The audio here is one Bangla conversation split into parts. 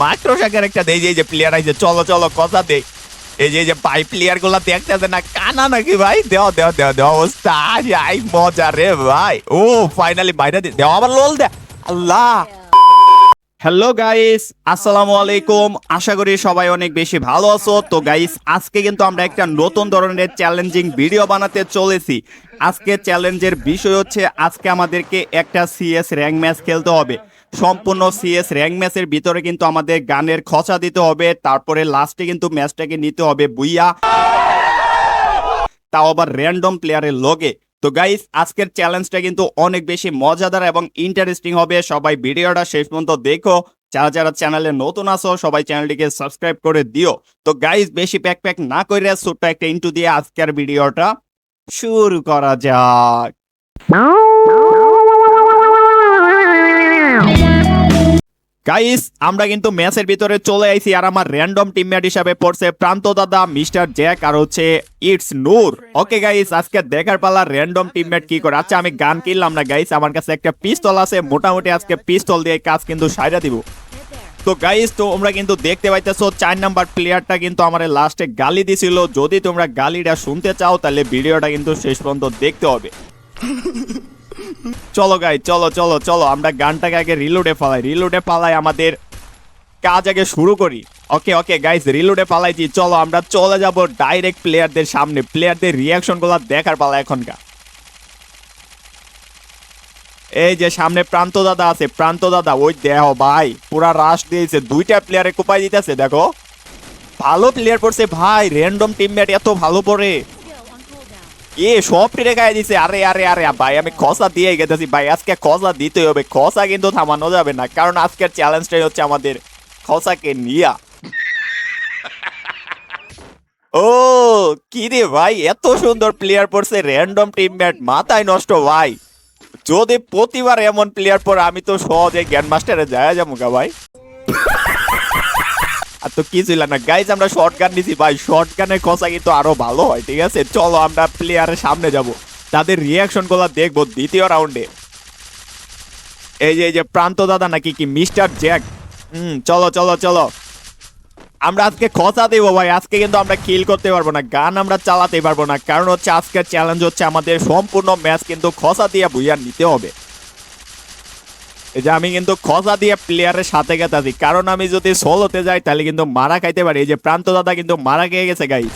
মাইক্রো শাকের একটা দেই যে, এই যে প্লেয়ার আইছে চলো চলো, কথা দেই। এই যে এই যে, ভাই প্লেয়ারগুলা দেখতেছে না, কানা নাকি, ভাই? দেও দেও দেও দেও, অবস্থা। যাই মজা রে, ভাই। ও ফাইনালি বাইরে দে দেও, আবার লোল দে। আল্লাহ। হ্যালো গাইস আসসালামু আলাইকুম। আশা করি সবাই অনেক বেশি ভালো আছো। তো গাইস আজকে কিন্তু আমরা একটা নতুন ধরনের চ্যালেঞ্জিং ভিডিও বানাতে চলেছি। আজকে চ্যালেঞ্জের বিষয় হচ্ছে, আজকে আমাদেরকে একটা সিএস র্যাঙ্ক ম্যাচ খেলতে হবে। সম্পূর্ণ সিএস র্যাঙ্ক ম্যাচের ভিতরে কিন্তু আমাদের গানের খচা দিতে হবে, তারপরে লাস্টে কিন্তু ম্যাচটাকে নিতে হবে বুইয়া। তাও আবার র্যান্ডম প্লেয়ারের লগে। তো গাইস আজকের চ্যালেঞ্জটা কিন্তু অনেক বেশি মজাদার এবং ইন্টারেস্টিং হবে। সবাই ভিডিওটা শেষ পর্যন্ত দেখো। যারা যারা চ্যানেলে নতুন আছো, সবাই চ্যানেলটিকে সাবস্ক্রাইব করে দিও। তো গাইস বেশি প্যাক প্যাক না করে ছোট্ট একটা ইন্টু দিয়ে আজকের ভিডিওটা শুরু করা যাক। গাইস আমরা কিন্তু ম্যাচের ভিতরে চলে আইছি আর আমার র্যান্ডম টিমমেট হিসাবে পড়ছে প্রান্ত দাদা, মিস্টার জ্যাক আর হচ্ছে ইটস নূর। ওকে গাইস আজকে দেখার পালা র্যান্ডম টিমমেট কি করে? আচ্ছা আমি গান কিনলাম না গাইস আমার কাছে একটা পিস্তল আছে, মোটামুটি আজকে পিস্তল দিয়ে কাজ কিন্তু সাইরা দিব। তো গাইস তো আমরা কিন্তু দেখতে পাইতেছো, চার নাম্বার প্লেয়ারটা কিন্তু আমার লাস্টে গালি দিছিল। যদি তোমরা গালিটা শুনতে চাও, তাহলে ভিডিওটা কিন্তু শেষ পর্যন্ত দেখতে হবে। চলো গাই চলো চলো চলো, আমরা গানটাকে আগে রিলোডে পালাই রিলোডে পালাই আমাদের কাজ আগে শুরু করি। ওকে ওকে গাইস রিলোডে পালাইছি চলো, আমরা চলে যাব ডাইরেক্ট প্লেয়ারদের সামনে। প্লেয়ারদের রিয়াকশনগুলো দেখার পালা এখনকার। এই যে সামনে প্রান্ত দাদা আছে, প্রান্ত দাদা, ওই দেহ ভাই, পুরা রাশ দিয়েছে। দুইটা প্লেয়ারে কোপাই দিতেছে, দেখো। ভালো প্লেয়ার পড়ছে ভাই র্যান্ডম টিমমেট এত ভালো পড়ে এ, সব গায়ে দিছে। আরে আরে আরে ভাই, আমি খসা দিয়ে গেতেছি। ভাই, আজকে খসা দিতে হবে। খসা কিন্তু থামানো যাবে না, কারণ আজকের চ্যালেঞ্জটাই হচ্ছে আমাদের খসাকে নিয়া। ও, কি রে ভাই, এত সুন্দর প্লেয়ার পড়ছে র্যান্ডম টিমমেট মাথায় নষ্ট, ভাই। যদি প্রতিবার এমন প্লেয়ার পর আমি তো সহজে গ্যান মাস্টারে যায় যাব গা, ভাই। আর তো কি ছিল না গাইজ আমরা শর্ট গান নিছি। ভাই শর্ট গানের খসা কিন্তু আরও ভালো হয়, ঠিক আছে? চলো, আমরা প্লেয়ারের সামনে যাব। তাদের রিয়াকশনগুলো দেখব দ্বিতীয় রাউন্ডে এই যে এই যে, প্রান্ত দাদা নাকি কি মিস্টার জ্যাক হুম, চলো চলো চলো। আমরা আজকে খসা দেবো ভাই, আজকে কিন্তু আমরা কিল করতে পারব না, গান আমরা চালাতে পারব না। কারণ হচ্ছে, আজকের চ্যালেঞ্জ হচ্ছে আমাদের সম্পূর্ণ ম্যাচ কিন্তু খসা দিয়ে বুইয়া নিতে হবে। যে আমি কিন্তু খসা দিয়ে প্লেয়ারের সাথে গেতাছি। কারণ আমি যদি সোলোতে যাই, তাহলে কিন্তু মারা খাইতে পারি। এই যে প্রান্ত দাদা কিন্তু মারা খেয়ে গেছে গাইস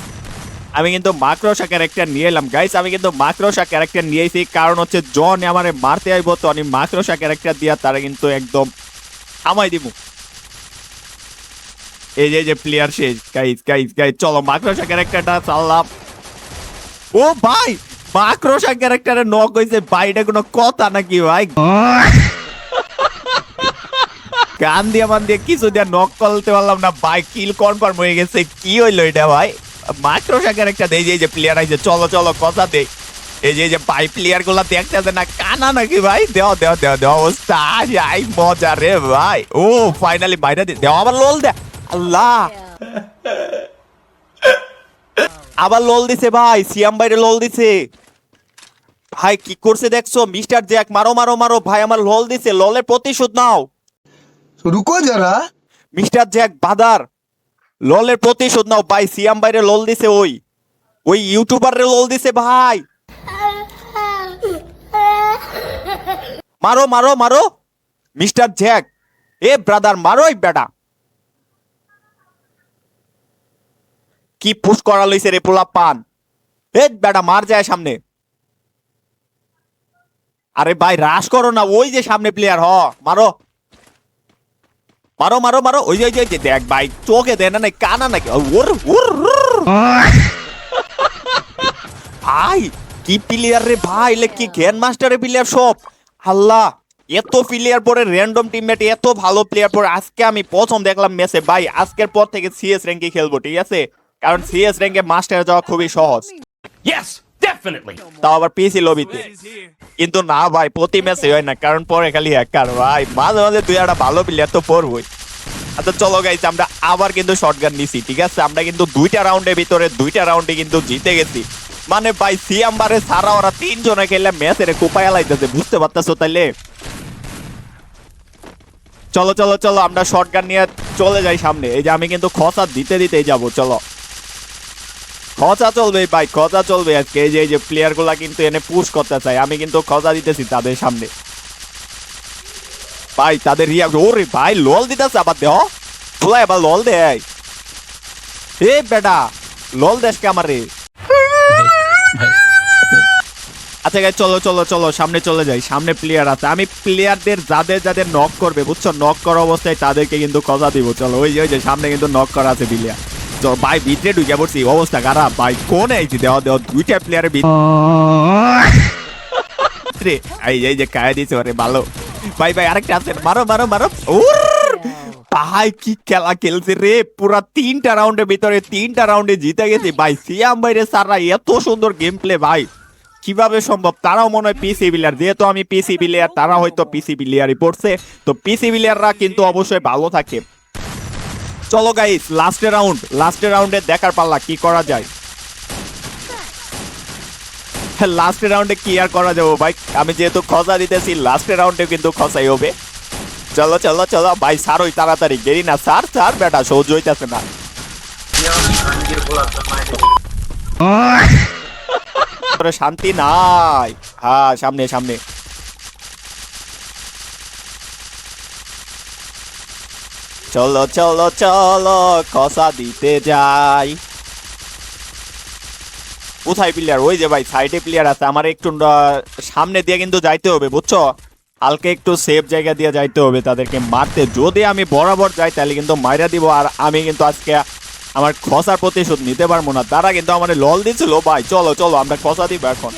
আমি কিন্তু মাক্রোসা ক্যারেক্টার নিয়ে এলাম গাইস আমি কিন্তু মাক্রোসা ক্যারেক্টার নিয়েছি কারণ হচ্ছে জন আমারে মারতে আইব, তো আমি মাক্রোসা ক্যারেক্টার দিয়া তারা কিন্তু একদম থামাই দিব এই যে যে প্লেয়ার শেষ গাইস গাইস গাইস চলো মাক্রোসা ক্যারেক্টারটা চাললাম ও ভাই মাক্রোসা ক্যারেক্টারে নক হইছে। ভাই কোনো কথা নাকি, ভাই? গান দিয়ে মান দিয়ে কিছু দিয়ে নক করতে পারলাম না ভাই কিল কনফার্ম হয়ে গেছে। কি হইল এটা ভাই? মাক্রোসা ক্যারেক্টার এই যে যে প্লেয়ার আইছে চলো চলো কথা দে এই যে এই যে ভাই প্লেয়ারগুলা দেখতেছে না কানা নাকি ভাই? দেও দেও দেও দেও অবস্থা যাই মজা রে ভাই। ও ফাইনালি বাইরে দে দেও আবার লোল দে। আল্লাহ। আবার লোল দিছে ভাই সিয়াম বাইরে লোল দিছে। ভাই কি করছে দেখছ? মিস্টার জ্যাক মারো মারো মারো। ভাই আমার লোল দিছে লোলের প্রতিশোধ নাও। রুকো যারা। মিস্টার জ্যাক বাদার, ললের প্রতিশোধ নাও ভাই, সিয়াম বাইরে লল দিছে ওই। ওই ইউটিউবার রে লল দিছে ভাই। মারো মারো মারো। মিস্টার জ্যাক, এ ব্রাদার মারোই বেটা। কি পুশ করা লইছে রে পোলা পান। এ বেটা, মার যায় সামনে। আরে ভাই রাস করো না, ওই যে সামনে প্লেয়ার হ, মারো। মারো মারো মারো। ওই যে যে, দেখ ভাই চোখে দেয় না কানা নাকি? ওর ওর। ভাই কি প্লেয়ার রে ভাই লে কি গ্যান মাস্টারের প্লেয়ার সব? আল্লাহ এত প্লেয়ার পরে র্যান্ডম টিমমেট এত ভালো প্লেয়ার পরে আজকে আমি প্রথম দেখলাম ম্যাচে ভাই আজকের পর থেকে সিএস র্যাঙ্কে খেলব ঠিক আছে? কারণ সিএস র্যাঙ্কে মাস্টার যাওয়া খুবই সহজ। Yes, definitely. তাও আবার পিসি লবিতে কিন্তু না ভাই প্রতি ম্যাচে হয় না কারণ পরে খালি হ্যাকার ভাই। মাঝে মাঝে তুই একটা ভালো প্লেয়ার তো পড়বই। আচ্ছা চলো গাইছে আমরা আবার কিন্তু শর্টগান নিছি ঠিক আছে? আমরা কিন্তু দুইটা রাউন্ডের ভিতরে দুইটা রাউন্ডে কিন্তু জিতে গেছি। মানে ভাই সিয়াম্বারে সারা ওরা তিনজনে খেলে ম্যাচের কোপায় লাইতেছে বুঝতে পারতেছো তাইলে? চলো চলো চলো আমরা শর্টগান নিয়ে চলে যাই সামনে। এই যে আমি কিন্তু খসা দিতে দিতেই যাব চলো। খচা চলবে ভাই খচা চলবে। আজকে এই যে এই যে প্লেয়ারগুলা কিন্তু এনে পুশ করতে চাই আমি কিন্তু খচা দিতেছি তাদের সামনে। ভাই, তাদের রিয়া ওরে ভাই, লল দিতেছে আবার দেহ। তোলা এবার লল দেয়। এ বেটা, লল দেশকে আমার? আচ্ছা গাই চলো চলো চলো, সামনে চলে যাই, সামনে প্লেয়ার আছে। আমি প্লেয়ারদের যাদের যাদের নক করবে, বুঝছ? নক করা অবস্থায় তাদেরকে কিন্তু কথা দিব। চলো, ওই যে ওই যে, সামনে কিন্তু নক করা আছে প্লেয়ার ভাই ভিতরে ঢুকে পড়ছি অবস্থা খারাপ ভাই। কোন দেওয়া দুইটা প্লেয়ারের ভিতরে এই যে- কায়া দিয়েছে ওরে ভালো। ভাই ভাই আরেকটা আছে মারো মারো মারো। ভাই কি খেলা খেলছে রে পুরা তিনটা রাউন্ডের ভিতরে তিনটা রাউন্ডে জিতে গেছে। ভাই সিয়াম ভাইরে সারা এত সুন্দর গেম প্লে ভাই। কীভাবে সম্ভব? তারাও মনে হয় পিসি বিলিয়ার যেহেতু আমি পিসি বিলিয়ার তারা হয়তো পিসি বিলিয়ারই পড়ছে। তো পিসি বিলিয়াররা কিন্তু অবশ্যই ভালো থাকে। চলো গাইস লাস্টের রাউন্ড লাস্টের রাউন্ডে দেখার পাল্লা কি করা যায়? লাস্টের রাউন্ডে কি আর করা যাব ভাই? আমি যেহেতু খসা দিতেছি লাস্টের রাউন্ডে কিন্তু খসাই হবে। চলো চলো চলো ভাই সার ওই তাড়াতাড়ি গেরি না সার সার বেটা সহ্য হইতেছে না। শান্তি নাই। হ্যাঁ সামনে সামনে। চলো চলো চলো খসা দিতে যাই। কোথায় প্লেয়ার ওই যে ভাই সাইডে প্লেয়ার আছে। আমার একটু সামনে দিয়ে কিন্তু যাইতে হবে, বুঝছ? হালকা একটু সেফ জায়গা দিয়ে যাইতে হবে তাদেরকে মারতে। যদি আমি বরাবর যাই, তাহলে কিন্তু মাইরা দিব। আর আমি কিন্তু আজকে আমার খসার প্রতিশোধ নিতে পারব না। তারা কিন্তু আমার লল দিছিল। ভাই, চলো চলো, আমরা খসা দিব এখন।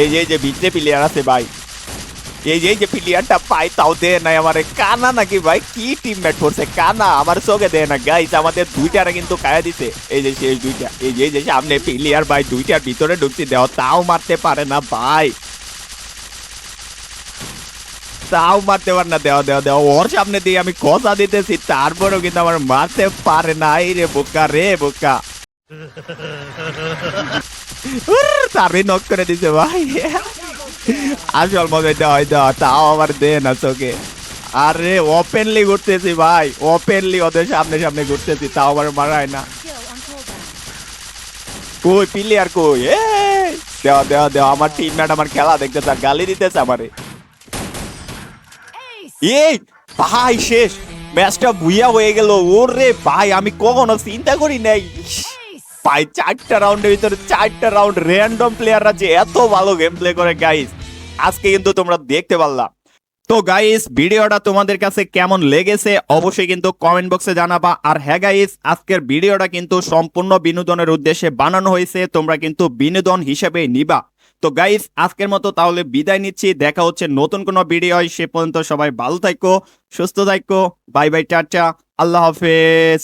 এই যে এই যে, ভিতরে প্লেয়ার আছে ভাই। এই যে এই যে প্লেয়ারটা পাই তাও দে নাই আমার। কানা নাকি ভাই? কি টিমমেট করছে? কানা আমার চোখে দেয় না। গাইস আমাদের দুইটারা কিন্তু খায়া দিছে। এই যে শেষ দুইটা। এই যে এই যে সামনে প্লেয়ার ভাই দুইটার ভিতরে ঢুকছি। দেও তাও মারতে পারে না ভাই। তাও মারতে পারে না। দেওয়া দেওয়া দেওয়া ওর সামনে দিয়ে আমি কথা দিতেছি। তারপরেও কিন্তু আমার মারতে পারে না। এই রে বোকা রে বোকা। উর, তারে নক করে দিছে ভাই। আসল মজা দেওয়া হয় তাও আমার দে না চোখে। আরে ওপেনলি ঘুরতেছি ভাই ওপেনলি ওদের সামনে সামনে ঘুরতেছি, তাও আমার মারায় না। কই প্লেয়ার কই? এই দেওয়া দেওয়া দেওয়া আমার টিমমেট আমার খেলা দেখতেছে, আর গালি দিতেছে আমারে। এই, ভাই, শেষ। ম্যাচটা ভুইয়া হয়ে গেল, ওরে ভাই, আমি কখনো চিন্তা করি নাই। ভাই চারটা রাউন্ডের ভিতরে চারটা রাউন্ড র্যান্ডম প্লেয়াররা যে এত ভালো গেম প্লে করে গাইস আজকে কিন্তু তোমরা দেখতে পারলা। তো গাইস ভিডিওটা তোমাদের কাছে কেমন লেগেছে অবশ্যই কিন্তু কমেন্ট বক্সে জানাবা। আর হ্যাঁ গাইস আজকের ভিডিওটা কিন্তু সম্পূর্ণ বিনোদনের উদ্দেশ্যে বানানো হয়েছে। তোমরা কিন্তু বিনোদন হিসেবে নিবা। তো গাইস আজকের মতো তাহলে বিদায় নিচ্ছি। দেখা হচ্ছে নতুন কোনো ভিডিও সে পর্যন্ত সবাই ভালো থাকো, সুস্থ থাকো। Bye bye tata. আল্লাহ হাফেজ।